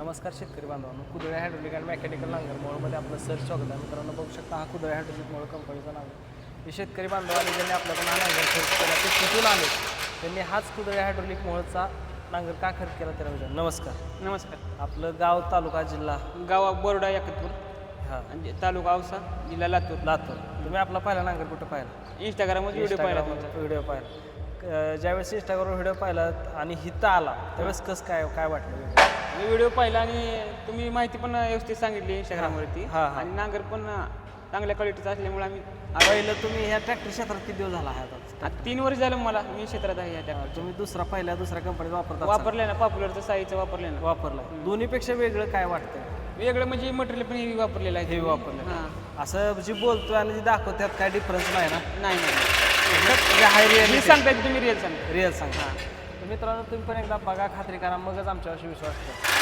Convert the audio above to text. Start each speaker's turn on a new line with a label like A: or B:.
A: नमस्कार शेतकरी बांधवांनो. कुदळे हायड्रोलिक अँड मेकॅनिकल नांगर मोळमध्ये आपलं सर स्वागत आहे. मित्रांनो बघू शकता हा कुदळे हायड्रोलिक मोळ कंपनीचा नाव आहे हे शेतकरी बांधवांनी ज्यांनी आपल्याकडून हा नांगर खरेदी केला ते कुठून आले? त्यांनी हाच कुदळे हायड्रोलिक मोळचा नांगर का खरेदी केला त्याला विचार. नमस्कार.
B: नमस्कार.
A: आपलं गाव तालुका जिल्हा?
B: गाव बोर्डा याकतपूर
A: हा.
B: आणि तालुका औसा जिल्हा लातूर.
A: लातूर. तुम्ही आपला पहिला नांगर कुठं पाहिला?
B: इंस्टाग्राममध्ये व्हिडिओ पाहिला
A: व्हिडिओ पाहिला. ज्यावेळेस इंस्टाग्रामवर व्हिडिओ पाहिला आणि हिथं आला त्यावेळेस कसं काय काय वाटलं?
B: मी व्हिडिओ पाहिला आणि तुम्ही माहिती पण व्यवस्थित सांगितली इंस्टाग्रामवरती.
A: हा, हा.
B: आणि नांगर पण चांगल्या क्वालिटीचा असल्यामुळे आम्ही
A: पहिलं तुम्ही ह्या ट्रॅक्टर क्षेत्रात किती दिवस झाला आहे आता?
B: आता तीन वर्ष झालं मला मी क्षेत्रात आहे या ट्रॅक्टर
A: तुम्ही दुसरा पहिल्या दुसऱ्या कंपनीत वापरता
B: वापरले ना पॉप्युलरचं साईजचं वापरले ना.
A: वापरला दोन्हीपेक्षा वेगळं काय वाटतं
B: वेगळं म्हणजे मटेरियल पण हेवी वापरलेलं आहे.
A: हे वापरलं
B: हां.
A: असं जी बोलतोय आणि जी दाखवतात काय डिफरन्स नाही ना?
B: नाही नाही.
A: हाय
B: मी
A: रिअल
B: सांगताय तुम्ही रिअल सांगा.
A: रिअल सांगा. मित्रांनो तुम्ही पण एकदा बघा खात्री करा मगच आमच्यावर विश्वास ठेवा.